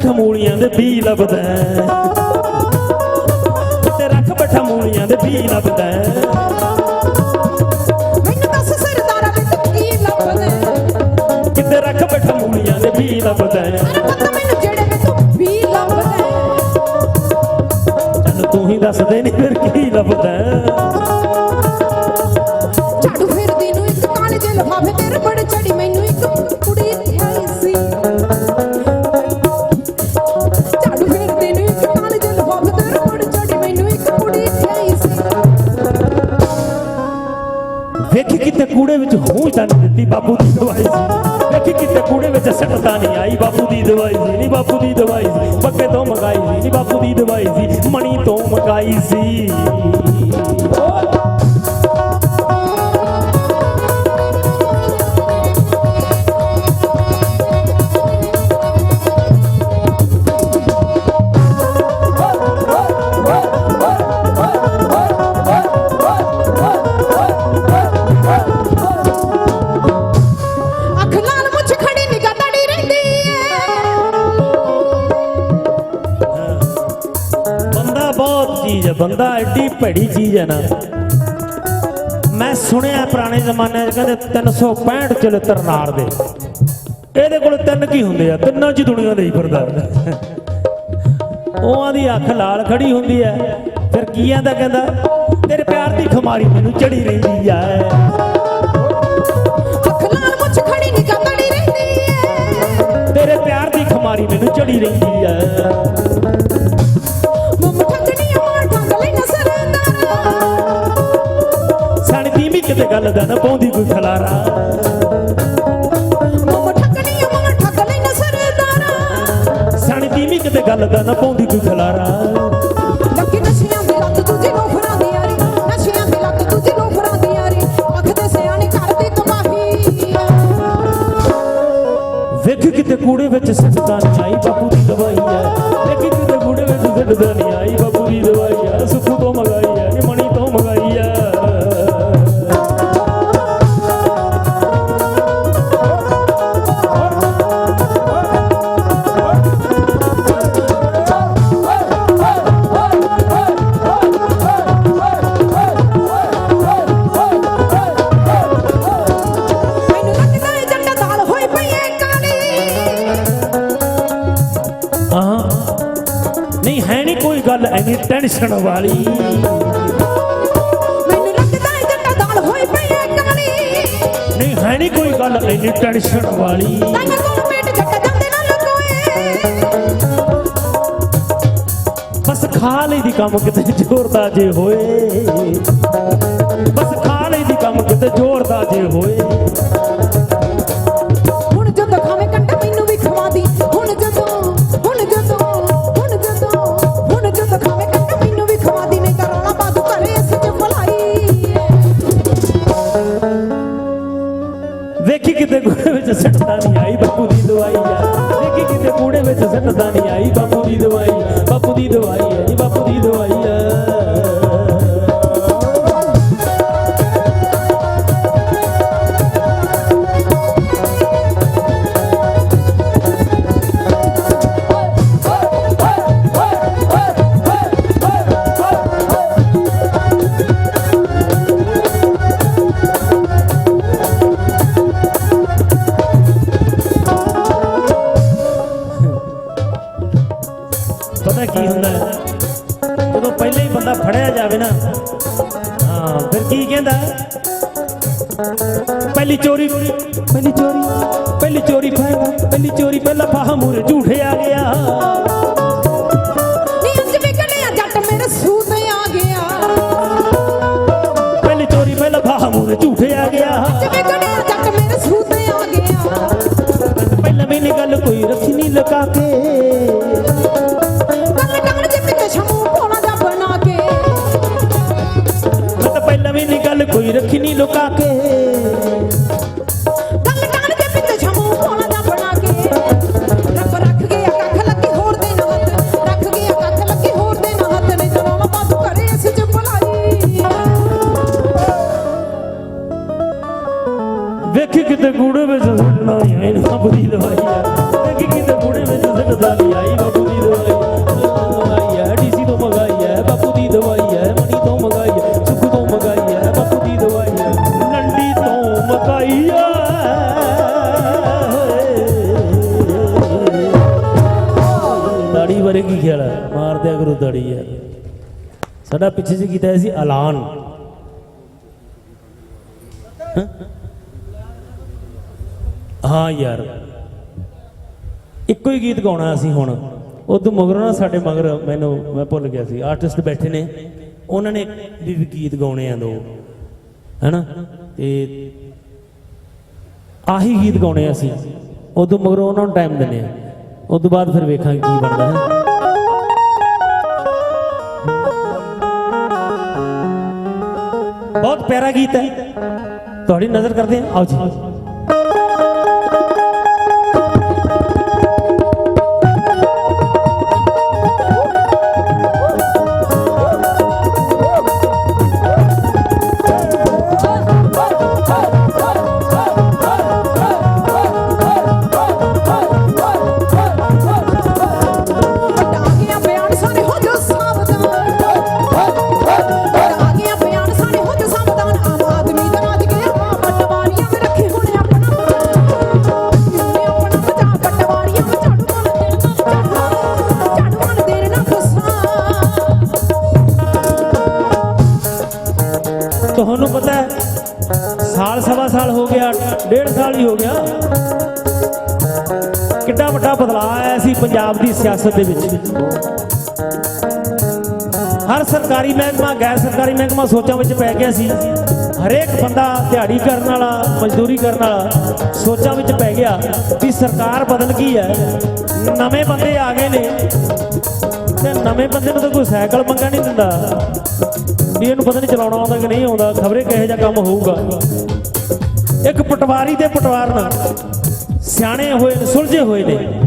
ਬੈਠਾ ਮੂਲੀਆਂ ਦੇ ਬੀ ਲੱਭਦਾ। ਕਿਤੇ ਰੱਖ ਬੈਠਾ ਮੂਲੀਆਂ ਦੇ ਬੀ ਲੱਭਦਾ। ਮੈਨੂੰ ਦੱਸ ਸਰਦਾਰਾ ਵੇ ਤੂੰ ਕੀ ਲੱਭਦਾ ਕਿਤੇ ਰੱਖ ਬੈਠਾ ਮੂਲੀਆਂ ਦੇ ਬੀ ਲੱਭਦਾ ਮੈਨੂੰ ਜਿਹੜੇ ਵੇ ਤੂੰ ਵੀ ਲੱਭਦਾ ਚੱਲ ਤੂੰ ਹੀ ਦੱਸ ਦੇ ਨਹੀਂ ਫਿਰ ਕੀ ਲੱਭਦਾ ਵਿੱਚ ਦਿੱਤੀ ਬਾਪੂ ਦੀ ਦਵਾਈ ਸੀ। ਵੇਖੀ ਕਿਤੇ ਕੂੜੇ ਵਿੱਚ ਸੱਟਦਾ ਨਹੀਂ ਆਈ ਬਾਪੂ ਦੀ ਦਵਾਈ ਸੀ, ਨਹੀਂ ਬਾਪੂ ਦੀ ਦਵਾਈ ਸੀ। ਬੱਕੇ ਤੋਂ ਮੰਗਾਈ ਸੀ, ਨਹੀਂ ਬਾਪੂ ਦੀ ਦਵਾਈ ਸੀ। ਮਣੀ ਤੋਂ ਮੰਗਾਈ ਸੀ। ਚੀਜ਼ ਹੈ ਬੰਦਾ ਐਡੀ ਭੈੜੀ ਚੀਜ਼ ਹੈ ਨਾ। ਮੈਂ ਸੁਣਿਆ ਪੁਰਾਣੇ ਜ਼ਮਾਨੇ 'ਚ ਕਹਿੰਦੇ 365 ਚਲਿੱਤਰ ਨਾਰ ਦੇ। ਇਹਦੇ ਕੋਲ ਤਿੰਨ ਕੀ ਹੁੰਦੇ ਆ? ਤਿੰਨਾਂ 'ਚ ਦੁਨੀਆ ਦੇ ਹੀ। ਫਿਰਦਾ ਉਹਾਂ ਦੀ ਅੱਖ ਲਾਲ ਖੜੀ ਹੁੰਦੀ ਹੈ। ਫਿਰ ਕੀ ਆਂਦਾ ਕਹਿੰਦਾ ਤੇਰੇ ਪਿਆਰ ਦੀ ਖਮਾਰੀ ਮੈਨੂੰ ਚੜੀ ਰਹਿੰਦੀ ਆ। ਅੱਖ ਲਾਲ ਮੁੱਛ ਖੜੀ ਨਿਗਾਹ ਤੜੀ ਰਹਿੰਦੀ ਏ ਤੇਰੇ ਪਿਆਰ ਦੀ ਖਮਾਰੀ ਮੈਨੂੰ ਚੜੀ ਰਹਿੰਦੀ ਆ। ਕਿਤੇ ਗੱਲ ਦਾ ਨਾ ਪਾਉਂਦੀ ਕੋਈ ਖਲਾਰਾ। ਸਣਦੀ ਗੱਲ ਦਾ ਨਾ ਪਾਉਂਦੀ ਕੋਈ ਖਲਾਰਾ। ਲੱਗੀ ਨਸ਼ਿਆਂ ਦੀ ਲੱਤ ਦੂਜੀ ਲੋਫਰਾਂ ਦੀ ਯਾਰੀ ਨਸ਼ਿਆਂ ਦੀ ਲੱਤ ਦੂਜੀ ਲੋਫਰਾਂ ਦੀ ਯਾਰੀ ਅੱਖ ਦੇ ਸਿਆਣੇ ਕਰਦੀ ਤਬਾਹੀ। ਵੇਖ ਕਿਤੇ ਕੂੜੇ ਵਿੱਚ ਨਹੀਂ ਹੈ ਨਹੀਂ ਕੋਈ ਗੱਲ ਐਨੀ ਟੈਨਸ਼ਨ ਵਾਲੀ। ਮੈਨੂੰ ਲੱਗਦਾ ਏ ਜੱਟਾ ਦਾਲ ਹੋਈ ਪਈ ਏ ਕਾਲੀ ਨਹੀਂ ਹੈ ਨਹੀਂ ਕੋਈ ਗੱਲ ਐਨੀ ਟੈਨਸ਼ਨ ਵਾਲੀ। ਤਾਈਆਂ ਕੋਲ ਪੇਟ ਜੱਟਾ ਜਾਂਦੇ ਨਾ ਲੱਗੋਏ ਬਸ ਖਾ ਲਈ ਦੀ ਕੰਮ ਕਿਤੇ ਜ਼ੋਰਦਾ ਜੇ ਹੋਏ। ਬਸ ਖਾ ਲਈ ਦੀ ਕੰਮ ਕਿਤੇ ਜ਼ੋਰਦਾ ਜੇ ਹੋਏ। ਆ ਵੇਖੀ ਕੂੜੇ ਵਿੱਚ ਸੱਟਦਾ ਨਹੀਂ ਆਈ, ਬਾਪੂ ਦੀ ਦਵਾਈ, ਬਾਪੂ ਦੀ ਦਵਾਈ ਹੈ ਜੀ, ਬਾਪੂ ਦੀ ਦਵਾਈ ਆ ਲੁਕਾ ਕੇ। ਗੱਲ ਟੰਗਣ ਦੇ ਪਿੱਛੇ ਸ਼ਮੂ ਪੋਣਾ ਦਾ ਬਣਾ ਕੇ। ਰੱਬ ਰੱਖ ਗਿਆ ਕੱਖ ਲੱਗੀ ਹੋਰ ਦੇ ਨਾ ਹੱਥ। ਰੱਖ ਗਿਆ ਕੱਖ ਲੱਗੀ ਹੋਰ ਦੇ ਨਾ ਹੱਥ। ਨਹੀਂ ਤਾਂ ਰੌਲਾ ਬਾਦੂ ਘਰੇ ਅਸੀਂ ਚ ਫਲਾਈ ਵੇਖੀ ਕਿਤੇ ਕੂੜੇ ਵਿੱਚ ਸੁੱਟਣਾ ਹੀ ਐ ਨਾ ਬੁਰੀ ਦਵਾਈ ਆ। ਵੇਖੀ ਕਿਤੇ ਬੁੜੇ ਵਿੱਚ ਸਿੱਟਦਾ ਨਹੀਂ ਆਈ ਬਾਪੂ ਦਾੜੀ ਯਾਰ ਸਾਡਾ ਪਿੱਛੇ ਜੇ ਕੀਤਾ ਸੀ ਐਲਾਨ। ਹਾਂ? ਯਾਰ। ਇੱਕੋ ਹੀ ਗੀਤ ਗਾਉਣਾ ਅਸੀਂ ਹੁਣ। ਉਦੋਂ ਮਗਰੋਂ ਨਾ ਸਾਡੇ ਮਗਰ ਮੈਨੂੰ, ਮੈਂ ਭੁੱਲ ਗਿਆ ਸੀ। ਆਰਟਿਸਟ ਬੈਠੇ ਨੇ। ਉਹਨਾਂ ਨੇ ਵੀ ਗੀਤ ਗਾਉਣੇ ਆ ਦੋ। ਹੈਨਾ? ਤੇ ਆਹੀ ਗੀਤ ਗਾਉਣੇ ਅਸੀਂ। ਉਦੋਂ ਮਗਰੋਂ ਉਹਨਾਂ ਨੂੰ ਟਾਈਮ ਦਿੰਦੇ ਆ। ਉਦੋਂ ਬਾਅਦ ਫਿਰ ਵੇਖਾਂਗੇ ਕੀ ਬਣਦਾ ਹੈ। ਬਹੁਤ ਪਿਆਰਾ ਗੀਤ ਹੈ ਤੁਹਾਡੀ ਨਜ਼ਰ ਕਰਦੇ ਹਾਂ। ਆਓ ਜੀ। ਡੇਢ ਸਾਲ ਹੀ ਹੋ ਗਿਆ। ਕਿੱਡਾ ਵੱਡਾ ਬਦਲਾਅ ਆਇਆ ਸੀ ਪੰਜਾਬ ਦੀ ਸਿਆਸਤ ਦੇ ਵਿੱਚ। ਹਰ ਸਰਕਾਰੀ ਮਹਿਕਮਾ, ਗੈਰ ਸਰਕਾਰੀ ਮਹਿਕਮਾ ਸੋਚਾਂ ਵਿੱਚ ਪੈ ਗਿਆ ਸੀ। ਹਰੇਕ ਬੰਦਾ ਦਿਹਾੜੀ ਕਰਨ ਵਾਲਾ, ਮਜ਼ਦੂਰੀ ਕਰਨ ਵਾਲਾ ਸੋਚਾਂ ਵਿੱਚ ਪੈ ਗਿਆ ਵੀ ਸਰਕਾਰ ਬਦਲ ਗਈ ਹੈ। ਨਵੇਂ ਬੰਦੇ ਆ ਗਏ ਨੇ। ਤੇ ਨਵੇਂ ਬੰਦੇ ਨੂੰ ਤਾਂ ਕੋਈ ਸਾਈਕਲ ਮੰਗਾ ਨਹੀਂ ਦਿੰਦਾ। ਵੀ ਇਹਨੂੰ ਪਤਾ ਨਹੀਂ ਚਲਾਉਣਾ ਆਉਂਦਾ ਕਿ ਨਹੀਂ ਆਉਂਦਾ, ਖਬਰੇ ਕਿਹੋ ਜਿਹਾ ਕੰਮ ਹੋਊਗਾ। ਇੱਕ ਪਟਵਾਰੀ ਦੇ ਪਟਵਾਰ ਨਾਲ ਸਿਆਣੇ ਹੋਏ ਨੇ, ਸੁਲਝੇ ਹੋਏ ਨੇ।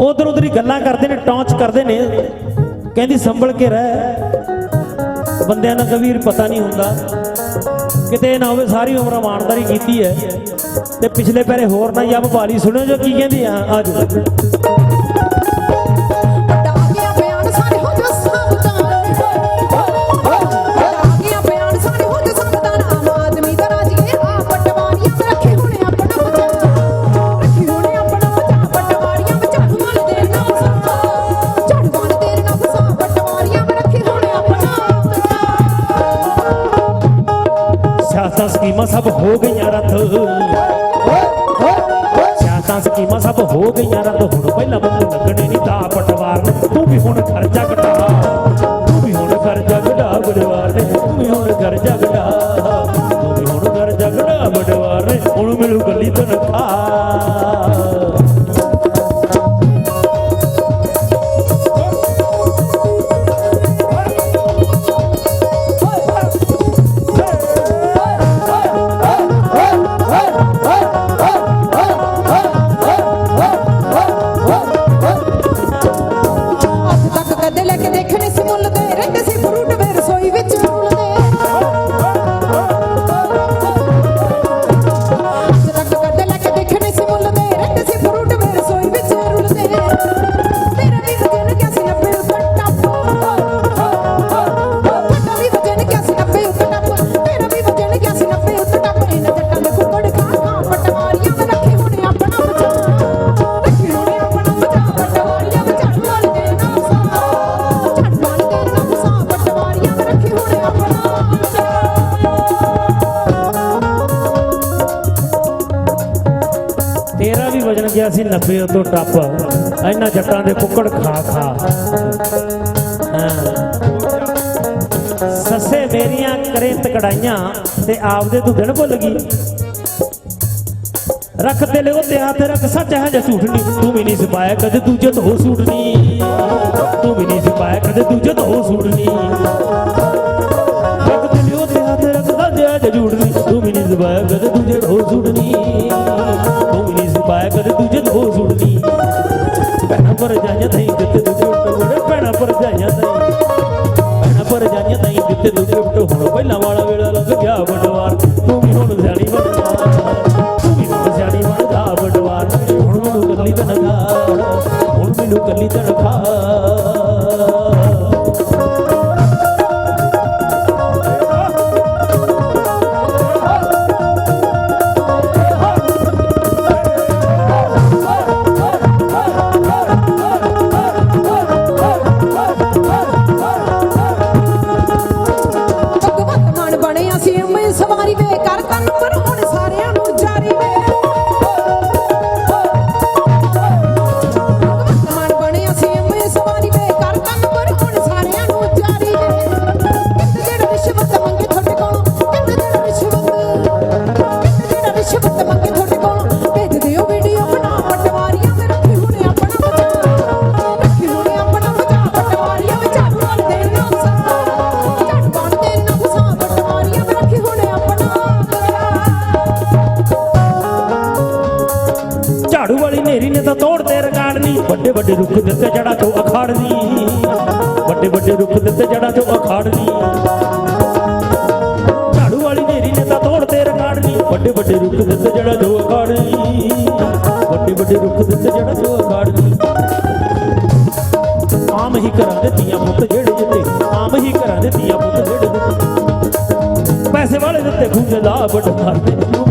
ਉਧਰ ਉਧਰ ਹੀ ਗੱਲਾਂ ਕਰਦੇ ਨੇ, ਟੌਂਚ ਕਰਦੇ ਨੇ। ਕਹਿੰਦੀ, ਸੰਭਲ ਕੇ ਰਹਿ। ਬੰਦਿਆਂ ਦਾ ਕਬੀਰ ਪਤਾ ਨਹੀਂ ਹੁੰਦਾ। ਕਿਤੇ ਨਾ ਹੋਵੇ, ਸਾਰੀ ਉਮਰ ਇਮਾਨਦਾਰੀ ਕੀਤੀ ਹੈ। ਤੇ ਪਿਛਲੇ ਪੈਰੇ ਹੋਰ ਨਾ ਜੱਬ ਪਾਲੀ ਸੁਣਿਓ ਜੋ ਕੀ ਕਹਿੰਦੀ ਆ। ਆਜੋ ਹੋ ਗਈਆਂ ਸਕੀਮਾਂ ਸਭ ਹੋ ਗਈਆਂ ਰੱਦ ਹੁਣ ਪਹਿਲਾਂ ਬੰਦੇ ਲੱਗਣੇ ਨਹੀਂ ਤਾਂ ਪਟਵਾਰ ਤੂੰ ਵੀ ਹੁਣ ਖਰਚਾ ਘਟਾ ਗਿਆ ਸੀ 90 ਤੋਂ ਟੱਪ। ਇਹਨਾਂ ਜੱਟਾਂ ਦੇ ਕੁੱਕੜ ਖਾ ਖਾ। ਸੱਸੇ ਮੇਰੀਆਂ ਕਰੇ ਤਕੜਾਈਆਂ ਤੇ ਆਪਦੇ ਤੂੰ ਦਿਨ ਭੁੱਲ ਗਈ। ਰੱਖ ਤੇ ਲਿਓ ਤੇ ਹੱਥ ਰੱਖ, ਸੱਚ ਹੈ ਜਾਂ ਝੂਠ ਤੂੰ ਵੀ ਨਹੀਂ ਸਿਪਾਇਆ ਕਦੇ ਦੂਜੇ ਤੋਂ ਸੂਟ ਨਹੀਂ। ਤੂੰ ਵੀ ਨਹੀਂ ਸਿਪਾਇਆ ਕਦੇ ਦੂਜੇ ਤੋਂ ਸੂਟ ਨਹੀਂ। ਰੱਖ ਤੇ ਲਿਓ ਤੇ ਹੱਥ ਰੱਖ, ਸੱਚ ਹੈ ਜਾਂ ਝੂਠ ਤੂੰ ਵੀ ਨਹੀਂ ਸਿਪਾਇਆ ਕਦੇ ਦੂਜੇ ਤੋਂ ਸੂਟ ਨਹੀਂ। ਭੈਣਾਂ ਪਰ ਜਾਈਆਂ ਨਹੀਂ ਦਿੱਤੇ ਦੂਜੇ ਟੋੜੇ ਭੈਣਾਂ ਪਰ ਜਾਈਆਂ ਤਾਈ। ਭੈਣਾਂ ਪਰ ਜਾਈਆਂ ਨਹੀਂ ਦਿੱਤੇ ਦੂਜੇ ਟੋੜੇ ਹੁਣ। ਪਹਿਲਾਂ ਵੱਡੇ ਵੱਡੇ ਰੁੱਖ ਦਿੱਤੇ ਜੜਾ ਚੋਂ ਅਖਾੜਨੀ ਵੱਡੇ ਵੱਡੇ ਰੁੱਖ ਦਿੱਤੇ ਜੜਾ ਚੋਂ ਅਖਾੜਨੀ ਝਾੜੂ ਵਾਲੀ ਨੇਰੀ ਨੇ ਤਾਂ ਤੋੜ ਰਗਾੜਨੀ ਵੱਡੇ ਵੱਡੇ ਰੁੱਖ ਦਿੱਤੇ ਜੜਾ ਚੋਂ ਅਖਾੜਨੀ ਵੱਡੇ ਵੱਡੇ ਰੁੱਖ ਦਿੱਤੇ ਜੜਾ ਚੋਂ ਅਖਾੜਨੀ ਆਮ ਹੀ ਘਰਾਂ ਦੇ ਧੀਆਂ ਜਿਹੜੇ ਜਿੱਤੇ ਆਮ ਹੀ ਘਰਾਂ ਦੇ ਧੀਆਂ ਪੁੱਤ ਜਿਹੜੇ ਪੈਸੇ ਵਾਲੇ ਦਿੱਤੇ ਖੂਜੇ ਦਾ ਵੱਡ ਮਾਰਦੇ।